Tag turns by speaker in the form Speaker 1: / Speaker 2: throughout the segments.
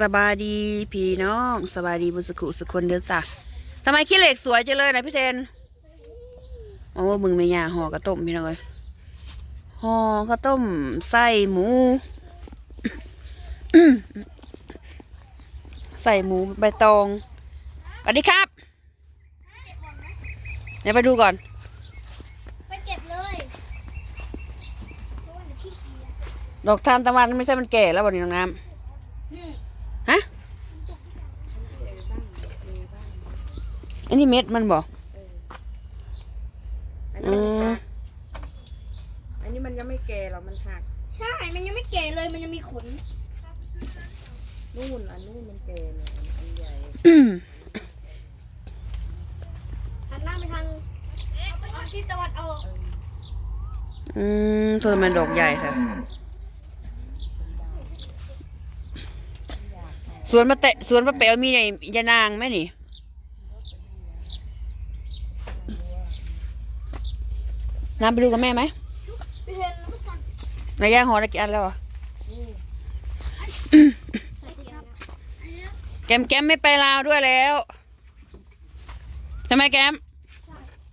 Speaker 1: สบายดีพี่น้องสบายดีบุสกุสุคนเด้อจ้ะทำไมขี้เหล็กสวยจังเลยนะพี่เทนโอ้มึงไม่ยาห่อกระต้มพี่น้องเลยห่อกระต้มใส่หมูใส่หมูใบตองสวัสดีครับเดี๋ยวไปดูก่อน
Speaker 2: ไปเก็บเลยเพราะว่าเดี๋ยวขี้เกียจ
Speaker 1: ดอกทานตะวันไม่ใช่มันแก่แล้วบ่นี้น้องน้
Speaker 2: นี่ำ
Speaker 1: ฮะอั นนี้เม็ดมันบ่
Speaker 3: อัน
Speaker 1: อื
Speaker 3: นี้มัน
Speaker 1: ม
Speaker 3: หักอันนี้มันยังไม่แก่หรอกมันหัก
Speaker 2: ใช่ มันยังไม่แก่เลย มันยังมีขน
Speaker 3: นู่น อันนู่นมันแก่เลยอันใหญ่
Speaker 2: หันหน้าไปทางทางทิศตะวันออก
Speaker 1: อืมส่วนมันดอกใหญ่ค่ะสวนมะเตะสวนมะเป๋วมีไอ้ยานางไหมนี่ น้ำไปดูกับแม่ไหม
Speaker 2: พี่เทนแล้วก็สั่ง
Speaker 1: นายย่างหอได้กี่อันแล้วอะ
Speaker 2: ใส่ครับ
Speaker 1: แกมแกมไม่ไปลาวด้วยแล้วใช่ไหมแกม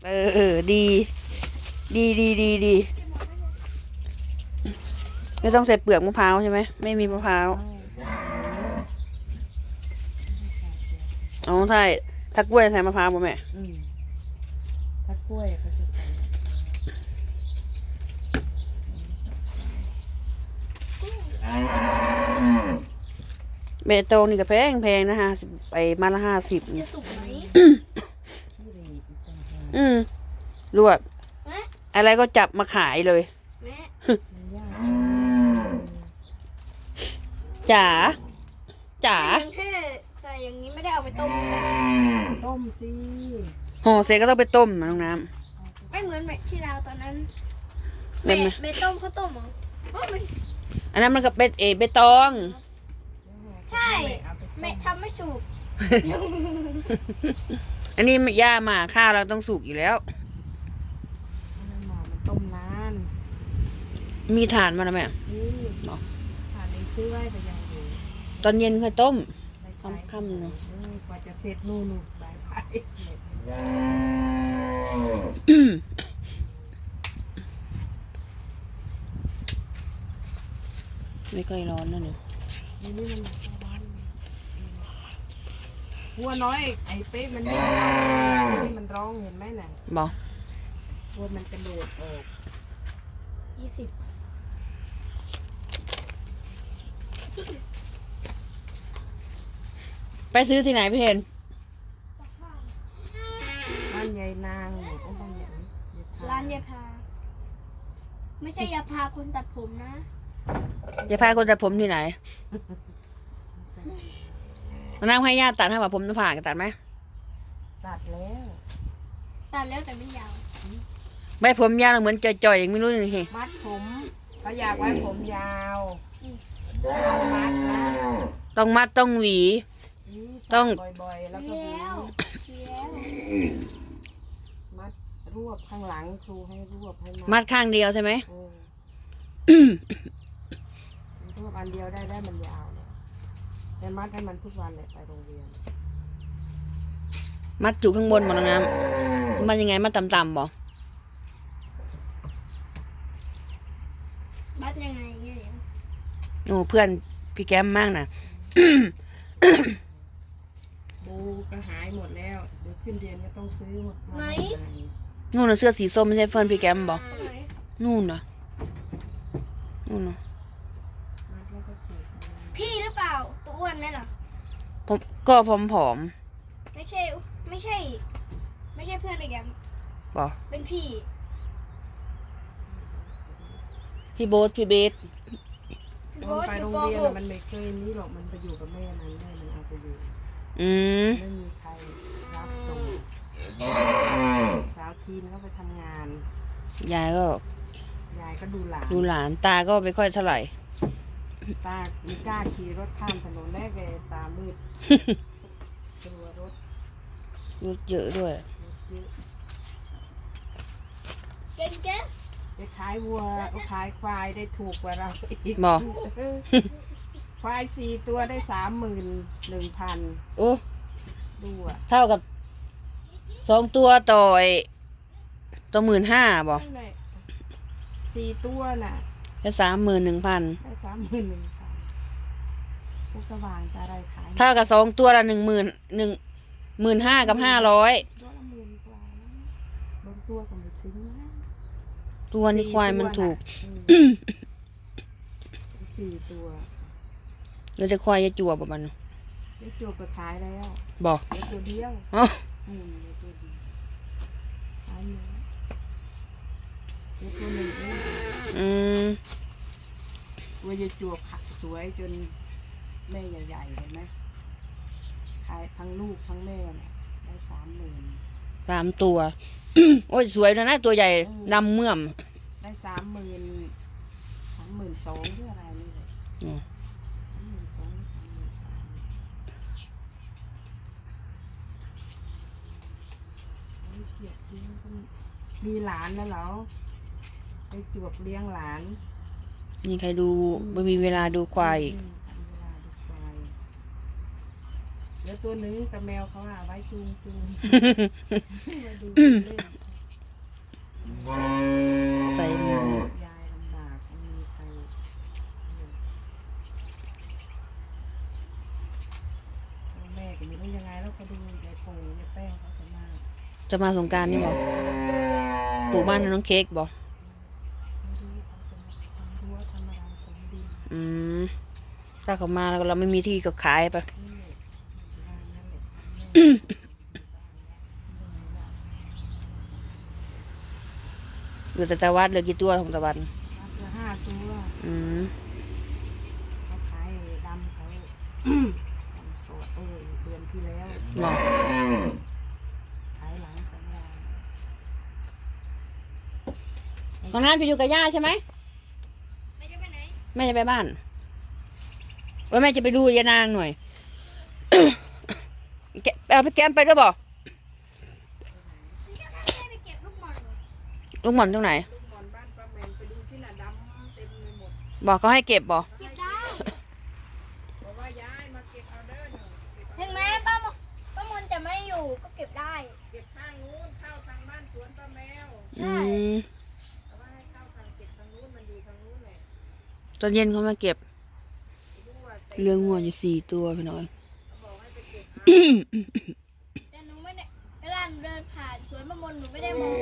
Speaker 1: เออเออดี ดีดีดีดีไม่ต้องใส่เปลือกมะพร้าวใช่ไหมไม่มีมะพร้าวอ๋อใช่ถ้ากล้วยใส่มะพร้าวป่ะแม่
Speaker 3: อืมถ้ากล้วยเขาจะใส่
Speaker 1: เบตงนี่ก็แพงแพงนะฮะสิบไปมาละห้าสิบ
Speaker 2: จะสุกไหม
Speaker 3: ขี้เหร่อีกต่างหาก
Speaker 1: อืมรวด
Speaker 2: แม่
Speaker 1: อะไรก็จับมาขายเลย
Speaker 2: แม่
Speaker 3: มันยาก
Speaker 1: จ๋าจ๋า
Speaker 2: ยังแค่ใส่อย่างนี้ไม่ได้เอาไปต้ม
Speaker 3: ต้มสิ
Speaker 1: ห่อเสร็จก็ต้องไปต้มนะน้องน้
Speaker 2: ไม่เหมือนแม่ที่ลาวตอนนั้นำ
Speaker 1: ได้ไหม
Speaker 2: แม่ต้มข้าวต้มเหรอ อ๋อมัน
Speaker 1: อันนั้นมันก็เป็นเอเบตอง
Speaker 2: ใช่
Speaker 3: เอาไปต้
Speaker 2: แม่ทำไม่สุก
Speaker 1: อันนี้ย่ามาข้าวเราต้องสุกอยู่แล้ว
Speaker 3: อันนั้นหมอมันต้มนาน
Speaker 1: มีฐานมาแล้วแม่
Speaker 3: นี่
Speaker 1: หรอ
Speaker 3: ผ่านเองซื้อไว้ไปยังอยู่
Speaker 1: ตอนเย็นค่อยต้ม
Speaker 3: ไปใช้
Speaker 1: ค่ำๆเนอะ
Speaker 3: ออกว่าจะเสร็จนู่นนู่นบายบาย
Speaker 1: ไม่ค่อยร้อนนะเนี่ย
Speaker 3: นี่นี่มันวัวน้อยไอ้เป๊ะมันไม่นี่มันร้องเห็นไหมน่ะ
Speaker 1: บอก
Speaker 3: วัวมันกระโดดออก
Speaker 2: ยี่สิบ
Speaker 1: ไปซื้อที่ไหนพี่เทน
Speaker 3: บ้านยายนางเนี่ยต้องบ้านยาย
Speaker 2: ร้านยายพา ไม่ใช่ยาพาคนตัดผมนะ
Speaker 1: จะพาคนตัดผมที่ไหนนั่งให้ย่าตัดให้ว่าผมจะผ่ากันตัดไหม
Speaker 3: ตัดแล้ว
Speaker 2: ตัดแล้วแต่ไม่ยาว
Speaker 1: ใบผมยาวเหมือนจ่อยๆอย่างไม่รู้นี่เฮ้
Speaker 3: มัดผมเขาอยากไว้ผมยาวต้องมัดนะ
Speaker 1: ต้องมัดต้องหวี
Speaker 3: นี่
Speaker 1: ต้อง
Speaker 3: บ่อยๆแล้วก็
Speaker 2: มี
Speaker 3: หวี
Speaker 2: แล้วมีแล้ว
Speaker 3: มัดรวบข้างหลังครูให้รวบให้
Speaker 1: มัดข้างเดียวใช่ไหม
Speaker 3: เออ รวบอันเดียวได้ได้มันยาวเลยแต่มัดให้มันทุกวันเลยไปโรงเรียน
Speaker 1: มัดจุกข้างบนหมดแล้วน้ำมันยังไงมัดต่ำๆบอก
Speaker 2: บัดยังไงเนี่ย
Speaker 1: โอ้เพื่อนพี่แก้มมากนะ
Speaker 3: บูก็หายหมดแล้ว เดี๋ยวขึ้นเรียนก็ต้องซื้อหมดมา
Speaker 1: นู่นน่ะเสื้อสีส้มไม่ใช่เพื่อนพี่แก้มบอก
Speaker 2: ตรงไหน
Speaker 1: นู่นน่ะนู่นน่ะ
Speaker 3: มัดแล้วก็ผูก
Speaker 2: พี่หรือเปล่า ตัว อ้วนนั่นน่ะ
Speaker 1: ผมก็ผอม
Speaker 2: ไม่ใช่ ไม่ใช่ ไม่ใช่เพื่อนไอ้แกม
Speaker 1: ๆบอก
Speaker 2: เป็นพี่
Speaker 1: พี่โบ๊ทพี่เบส
Speaker 2: พี่
Speaker 3: ต
Speaker 2: โบ๊
Speaker 3: อน
Speaker 2: ท
Speaker 3: ไป
Speaker 2: อยู่
Speaker 3: โรง
Speaker 2: ป
Speaker 3: เรียน
Speaker 2: ห
Speaker 3: น่ะ
Speaker 2: ก
Speaker 3: มันไม่เคยนี้หรอก มันไปอยู่กับแม่มันแม่มันเอาไปอยู่
Speaker 1: อืม
Speaker 3: ไม่มีใครรับส่งสาวทีนเขาไปทำงาน
Speaker 1: ยายก็
Speaker 3: ยายก็ดูหลาน
Speaker 1: ดูหลานตาก็ไม่ค่อยเท่าไหร่
Speaker 3: ตาไม่กล้าขี่รถข้ามถนนแรกเลยตามืดกลัวรถ
Speaker 1: รถเยอะด้วย
Speaker 3: รถเยอะ
Speaker 2: เก่งเก่ง
Speaker 3: ไปขายวัวขายควายได้ถูกกว่าเราอีก
Speaker 1: บอก
Speaker 3: พควายสี่ตัวได้สามหมื่นหนึ่งพัน
Speaker 1: โอ้
Speaker 3: ดูอะ
Speaker 1: เท่ากับสองตัวต่อยตัวหมื่นห้าบ่
Speaker 3: นั่นแหละสี่ตัวน่ะ
Speaker 1: แค่สามหมื่นหนึ่งพัน
Speaker 3: ได้สามหมื่นหนึ่งพันพวกกระวางตาอะไรขาย
Speaker 1: เท่ากับสองตัวละหนึ่งหมื่นหนึ่งหมื่นห้ากับห้าร้อย
Speaker 3: ตัวละหมื่นกว่านะบางตัวก็ไม่ถึงนะ
Speaker 1: ตัวนี้ควายมันถูก
Speaker 3: อืมสี่ตัว
Speaker 1: แล้วจะควายจะจั่วบ่มัน
Speaker 3: ได้จบก็ขายแล้ว
Speaker 1: บอก
Speaker 3: ได้ตัวเดียว
Speaker 1: อ๋อ
Speaker 3: อืมได้ตัวเดียวขายเนื้อได้ตัวหนึ่งเอง
Speaker 1: อืม
Speaker 3: ตัวจะจวบขัดสวยจนแม่ใหญ่ๆเห็นไหมขายทั้งลูกทั้งแม่เนี่ยได้สามหมื่น
Speaker 1: สามตัว โอ้ยสวยนะนะตัวใหญ่ดำเมื่อม
Speaker 3: ได้สามหมื่นสามหมื่นสองหรืออะไรนี่เลย
Speaker 1: อืม
Speaker 3: สามหมื่นสองสามหมื่นสามโอ้ยเกลียดเลี้ยงคนมีหลานแล้วเหรอไปจวบเลี้ยงหลาน
Speaker 1: นี่ใครดูไม่มีเวลาดูควายอีก
Speaker 3: อืมทำเวลาดูควายแล้วตัวหนึงแต่แมวเขาอะไว้จูงจูงมาดูเล่น
Speaker 1: ใส่หมู
Speaker 3: ยายลำบากไม่มีใครพ่อแม่ก็ไม่รู้ยังไงแล้วก็ดูยายปู่ยายแป้งเขาจะมา
Speaker 1: จะมาสงกรารนี่บอกปลูกบ้านให้น้องเค้กบอก
Speaker 3: ไม่รู้เขาจะมาทำรั้วทำอะไรผมดิน
Speaker 1: อืมถ้าเขามาแล้วเราไม่มีที่ก็ขายไป
Speaker 3: นี่แหละงานนั่นแหละ
Speaker 1: เหลือแต่ตะวัดเหลือกี่ตัวของตะวัน
Speaker 3: รับละห้าตัว
Speaker 1: อืม
Speaker 3: เขาขายดำเขาตัวเออเดือนที่แล้ว
Speaker 1: บอก
Speaker 3: ขายหลังสงกรานต์
Speaker 1: ของน้ำจะอยู่กับย่าใช่ไหม
Speaker 2: ไม่จะไปไหน
Speaker 1: แม่จะไปบ้านเอ้ยแม่จะไปดูยานางหน่อยแกเอาไปแกมไปด้วยบอก
Speaker 2: ไม่ไปเก็บลูกหม่อนเหรอ
Speaker 1: ลูกหม่อนตรงไหน
Speaker 3: ลูกหมอนบ้านป้าแมนไปดูสิน่ะดำเต็มไปหมด
Speaker 1: บอกเขาให้เก็บบอก
Speaker 2: เก็บได้
Speaker 3: บอกว่าย้ายมาเก็บเอาเด้อหนูเก็บเอา
Speaker 2: ถึงแม้ป้ามป้ามนจะไม่อยู่ก็เก็บได้
Speaker 3: เก็บข้างนู้นเข้าทางบ้านสวนป้าแมว
Speaker 2: ใช่
Speaker 1: อ
Speaker 3: น
Speaker 1: เย็นเขามาเก็บ เรื่องงัวอยู่สี่ตัวพี่น้อย
Speaker 3: บอกให้ไปเก็บเอา
Speaker 2: แต่หนูไม่ได้เวลาหนูเดินผ่านสวนป้ามนหนูไม่ได้มอง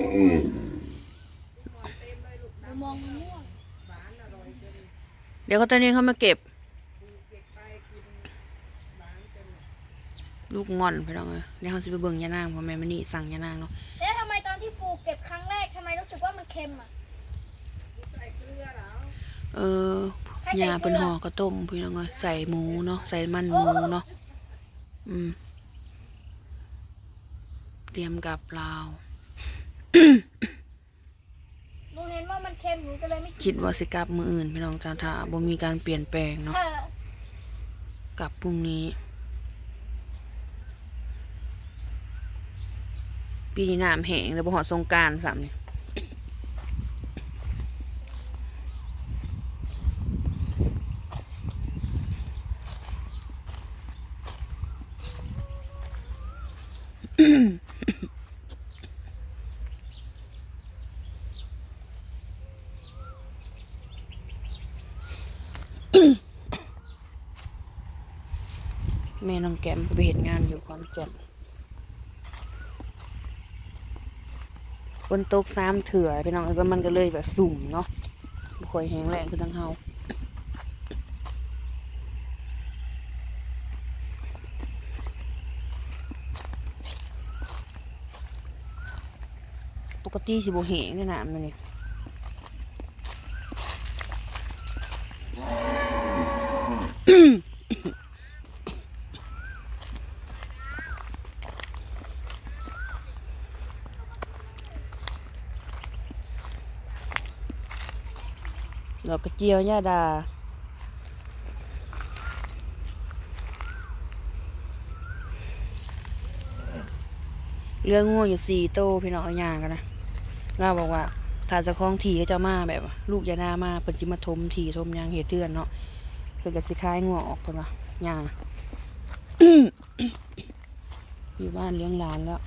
Speaker 3: หนูม
Speaker 2: องมะม่วง
Speaker 1: เดี๋ยวเขาตอนนี้เขามาเก็บ ลูกงอนพี่น้องเอ้ยเดี๋ยวเขาจะไปเบิ่งยานางพราะแม่มันนี่สั่งยานางเนาะ
Speaker 2: แล้วทำไมตอนที่ปลูกเก็บครั้งแรกทำไมรู้สึกว่ามันเค็มอะ
Speaker 3: ใส่เกลือเหรอ
Speaker 1: เออยาเป็นห่อก็ต้มพี่น้องเอ้ยใส่หมูเนาะใส่มันหมูเนาะอืมเตรียมกับลาว
Speaker 2: หนูเห็นว่ามันเค็มหนูก็เลยไม่
Speaker 1: คิดว่าสิกลับมืออื่นพี่น้องจ้าถ้าบ่มีการเปลี่ยนแปลงเนาะ
Speaker 2: เออก
Speaker 1: ลับพรุ่งนี้ปีนี้น้ำแห้งแล้วบ่หอดสงกรารสามนี่ แม่น้องแก้มไปเห็นงานอยู่ขอนแก่นฝนตกซ้ำเถื่อพี่น้องเอ้ยก็มันก็เลยแบบสุ่มเนาะบ่ค่อยแห้งแรงคือทั้งเฮาปกติสิบ่แห้งเด้อน้ำมันนี่ ดอกกระเจียวย่าดา เรื่องง่วอยู่สี่โตพี่น้องเอาย่างกันนะเราบอกว่าถ้าจะคล้องทีก็จะมาแบบ ลูกยานามาเปิดจิมาทมทีทมยางเหตุเดือนเนาะเพิ่นก็สิคายงัวออกเพิ่นว่าหญ้าอยู่บ้านเลี้ยงหลานแล้ว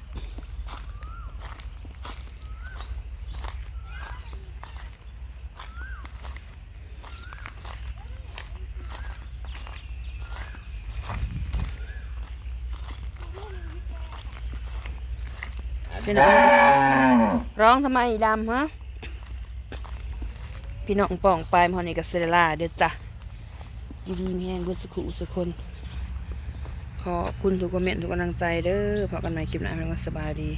Speaker 1: พี่น้องร้องทำไมดำฮะพี่น้องป่องปลายมอนี่กับเซเลาเด้อจ้ะดีดีมีแห้งเบุสุขุสุคนขอบคุณทุกคอมเมนต์ทุกกำลังใจเด้อพอกันใหม่คลิปหน้าเป็นกันสบายดี